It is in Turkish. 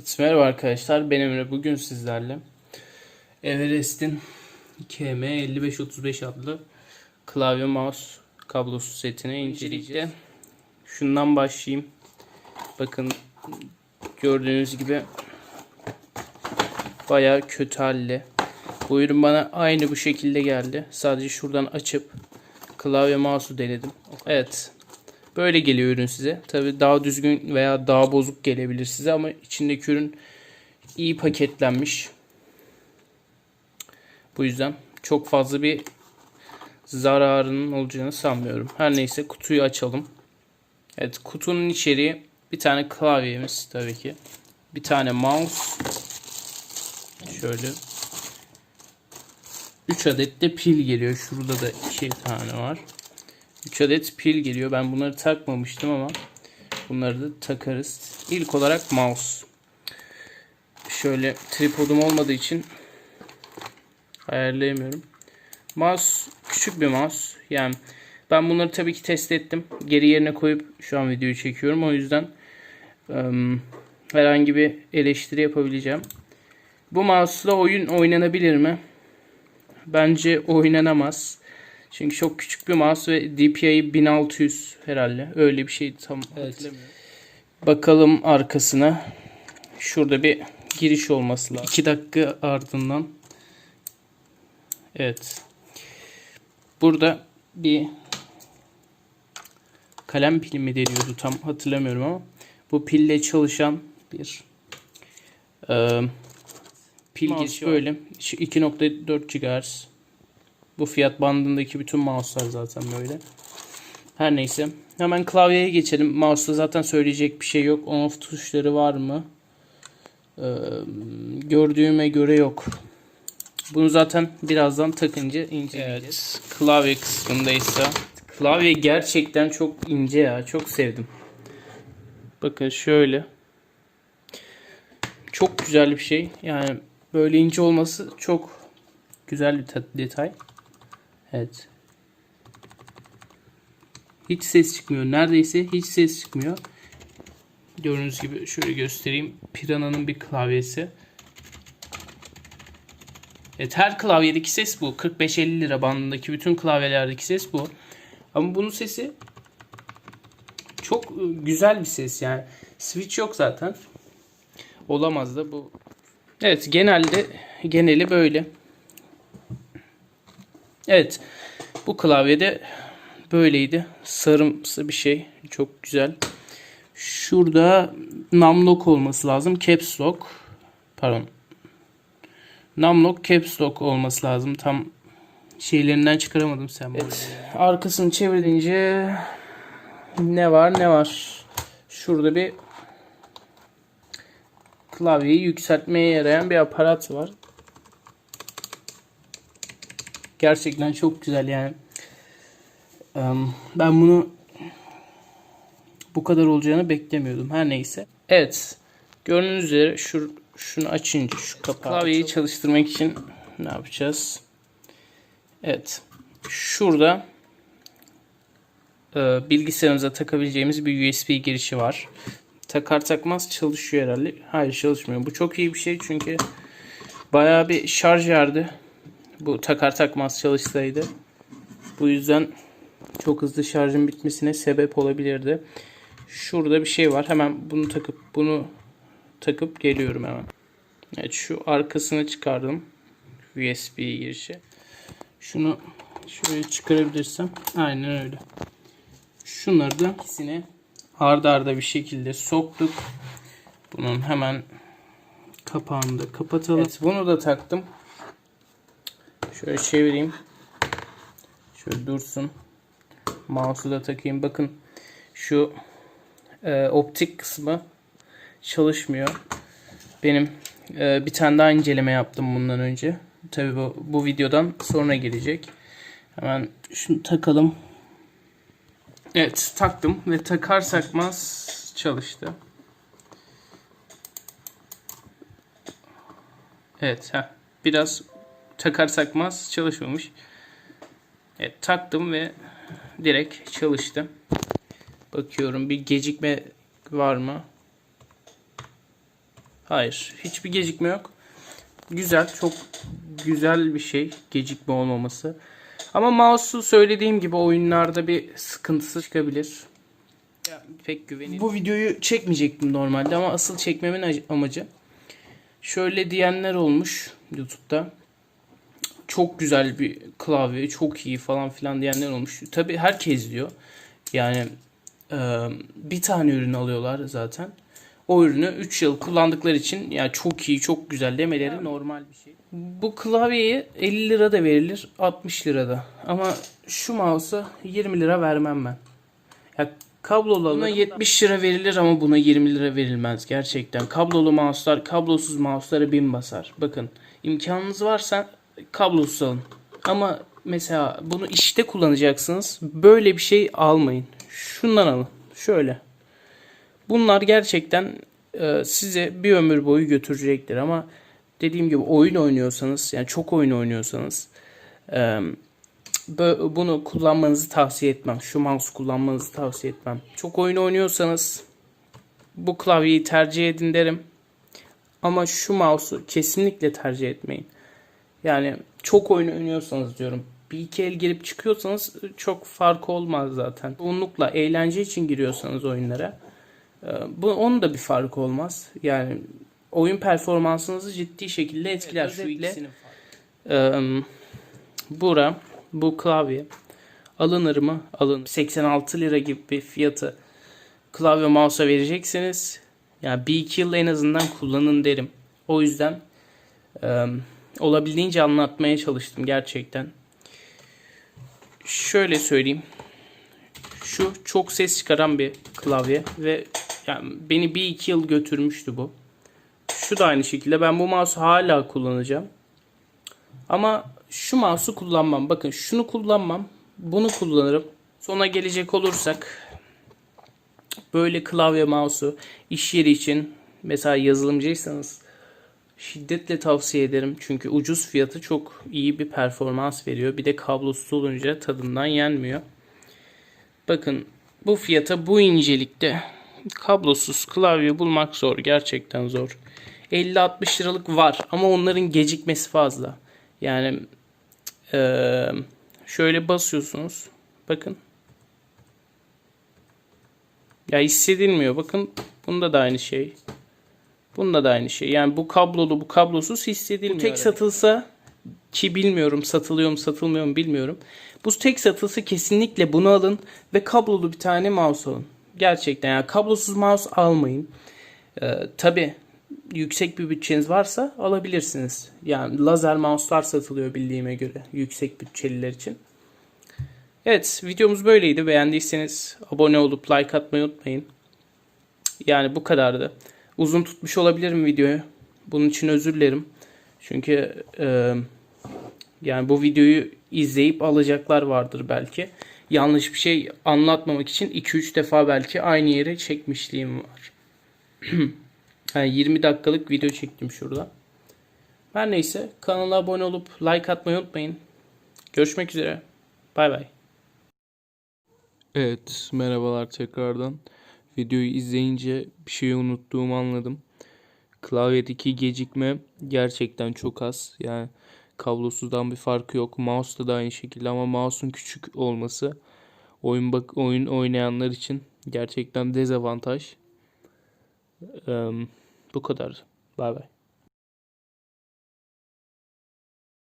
Evet, merhaba arkadaşlar ben Emre bugün sizlerle Everest'in KM5535 adlı klavye mouse kablosu setini inceleyeceğiz. Şundan başlayayım. Bakın gördüğünüz gibi baya kötü halde. Bu ürün bana aynı bu şekilde geldi. Sadece şuradan açıp klavye mouse'u denedim. Evet. Böyle geliyor ürün size. Tabi daha düzgün veya daha bozuk gelebilir size ama içindeki ürün iyi paketlenmiş. Bu yüzden çok fazla bir zararının olacağını sanmıyorum. Her neyse kutuyu açalım. Evet kutunun içeriği bir tane klavyemiz tabii ki. Bir tane mouse. Şöyle. 3 adet de pil geliyor. Şurada da 2 tane var. 3 adet pil geliyor. Ben bunları takmamıştım ama bunları da takarız. İlk olarak mouse. Şöyle tripodum olmadığı için ayarlayamıyorum. Mouse küçük bir mouse. Yani ben bunları tabii ki test ettim. Geri yerine koyup şu an videoyu çekiyorum. O yüzden ım, herhangi bir eleştiri yapabileceğim. Bu mouse'la oyun oynanabilir mi? Bence oynanamaz. Çünkü çok küçük bir mouse ve DPI 1600 herhalde. Öyle bir şey tam hatırlamıyorum. Bakalım arkasına. Şurada bir giriş olması lazım. 2 dakika ardından. Evet. Burada bir kalem pili mi deniyordu tam hatırlamıyorum ama bu pille çalışan bir e, pil girişi böyle. Şu 2.4 GHz. Bu fiyat bandındaki bütün mouse'lar zaten böyle. Her neyse. Hemen klavyeye geçelim. Mouse'da zaten söyleyecek bir şey yok. On off tuşları var mı? Ee, gördüğüme göre yok. Bunu zaten birazdan takınca inceleyeceğiz. Evet, klavye kısmındaysa klavye gerçekten çok ince ya. Çok sevdim. Bakın şöyle. Çok güzel bir şey. Yani böyle ince olması çok güzel bir detay. Evet. Hiç ses çıkmıyor. Neredeyse hiç ses çıkmıyor. Gördüğünüz gibi şöyle göstereyim. Piranha'nın bir klavyesi. Evet her klavyedeki ses bu. 45-50 lira bandındaki bütün klavyelerdeki ses bu. Ama bunun sesi çok ıı, güzel bir ses yani. Switch yok zaten. Olamaz da bu. Evet genelde geneli böyle. Evet. Bu klavyede böyleydi. Sarımsı bir şey. Çok güzel. Şurada numlock olması lazım. Caps lock. Pardon. Numlock caps lock olması lazım. Tam şeylerinden çıkaramadım sen evet. Arkasını çevirince ne var ne var. Şurada bir klavyeyi yükseltmeye yarayan bir aparat var. Gerçekten çok güzel yani. Ben bunu bu kadar olacağını beklemiyordum. Her neyse. Evet. Gördüğünüz üzere şu şunu açınca şu kapağı klavyeyi çalıştırmak için ne yapacağız? Evet. Şurada e, bilgisayarımıza takabileceğimiz bir USB girişi var. Takar takmaz çalışıyor herhalde. Hayır çalışmıyor. Bu çok iyi bir şey çünkü bayağı bir şarj yardı bu takar takmaz çalışsaydı. Bu yüzden çok hızlı şarjın bitmesine sebep olabilirdi. Şurada bir şey var. Hemen bunu takıp bunu takıp geliyorum hemen. Evet şu arkasını çıkardım. USB girişi. Şunu şöyle çıkarabilirsem aynen öyle. Şunları da ikisini arda arda bir şekilde soktuk. Bunun hemen kapağını da kapatalım. Evet, bunu da taktım. Şöyle çevireyim. Şöyle dursun. Mouse'u da takayım. Bakın şu e, optik kısmı çalışmıyor. Benim e, bir tane daha inceleme yaptım bundan önce. Tabi bu, bu videodan sonra gelecek. Hemen şunu takalım. Evet taktım ve takar takmaz çalıştı. Evet ha biraz takar takmaz çalışmamış. Evet taktım ve direkt çalıştı. Bakıyorum bir gecikme var mı? Hayır. Hiçbir gecikme yok. Güzel. Çok güzel bir şey. Gecikme olmaması. Ama mouse'u söylediğim gibi oyunlarda bir sıkıntısı çıkabilir. Ya, pek güvenilir. Bu videoyu çekmeyecektim normalde ama asıl çekmemin ac- amacı şöyle diyenler olmuş YouTube'da. Çok güzel bir klavye, çok iyi falan filan diyenler olmuş. Tabi herkes diyor. Yani e, bir tane ürün alıyorlar zaten. O ürünü 3 yıl kullandıkları için yani çok iyi, çok güzel demeleri normal bir şey. Bu klavyeyi 50 lira da verilir, 60 lira da. Ama şu mouse'a 20 lira vermem ben. Ya kablolu buna 70 lira verilir ama buna 20 lira verilmez gerçekten. Kablolu mouse'lar kablosuz mouse'lara bin basar. Bakın imkanınız varsa kablosuz alın. Ama mesela bunu işte kullanacaksınız. Böyle bir şey almayın. Şundan alın. Şöyle. Bunlar gerçekten e, size bir ömür boyu götürecektir ama dediğim gibi oyun oynuyorsanız yani çok oyun oynuyorsanız e, bunu kullanmanızı tavsiye etmem. Şu mouse kullanmanızı tavsiye etmem. Çok oyun oynuyorsanız bu klavyeyi tercih edin derim. Ama şu mouse'u kesinlikle tercih etmeyin. Yani çok oyun oynuyorsanız diyorum. Bir iki el girip çıkıyorsanız çok farkı olmaz zaten. Çoğunlukla eğlence için giriyorsanız oyunlara e, bu onun da bir farkı olmaz. Yani oyun performansınızı ciddi şekilde etkiler. Şu ikisinin e, bura bu klavye alınır mı? Alın. 86 lira gibi bir fiyatı klavye mouse'a vereceksiniz. Yani bir iki yıl en azından kullanın derim. O yüzden e, olabildiğince anlatmaya çalıştım gerçekten. Şöyle söyleyeyim. Şu çok ses çıkaran bir klavye ve yani beni bir iki yıl götürmüştü bu. Şu da aynı şekilde. Ben bu mouse'u hala kullanacağım. Ama şu mouse'u kullanmam. Bakın şunu kullanmam. Bunu kullanırım. Sona gelecek olursak böyle klavye mouse'u iş yeri için mesela yazılımcıysanız şiddetle tavsiye ederim. Çünkü ucuz fiyatı çok iyi bir performans veriyor. Bir de kablosuz olunca tadından yenmiyor. Bakın bu fiyata bu incelikte kablosuz klavye bulmak zor. Gerçekten zor. 50-60 liralık var ama onların gecikmesi fazla. Yani eee, şöyle basıyorsunuz. Bakın. Ya hissedilmiyor. Bakın bunda da aynı şey. Bunda da aynı şey. Yani bu kablolu bu kablosuz hissedilmiyor. Bu tek satılsa ki bilmiyorum satılıyor mu satılmıyor mu bilmiyorum. Bu tek satılsa kesinlikle bunu alın ve kablolu bir tane mouse alın. Gerçekten yani kablosuz mouse almayın. Ee, Tabi yüksek bir bütçeniz varsa alabilirsiniz. Yani lazer mouse'lar satılıyor bildiğime göre yüksek bütçeliler için. Evet videomuz böyleydi. Beğendiyseniz abone olup like atmayı unutmayın. Yani bu kadardı. Uzun tutmuş olabilirim videoyu. Bunun için özür dilerim. Çünkü e, yani bu videoyu izleyip alacaklar vardır belki. Yanlış bir şey anlatmamak için 2-3 defa belki aynı yere çekmişliğim var. yani 20 dakikalık video çektim şurada. Her neyse kanala abone olup like atmayı unutmayın. Görüşmek üzere. Bay bay. Evet, merhabalar tekrardan. Videoyu izleyince bir şeyi unuttuğumu anladım. Klavyedeki gecikme gerçekten çok az. Yani kablosuzdan bir farkı yok. Mouse'da da aynı şekilde ama mouse'un küçük olması oyun bak oyun oynayanlar için gerçekten dezavantaj. Eee, bu kadar. Bay bay.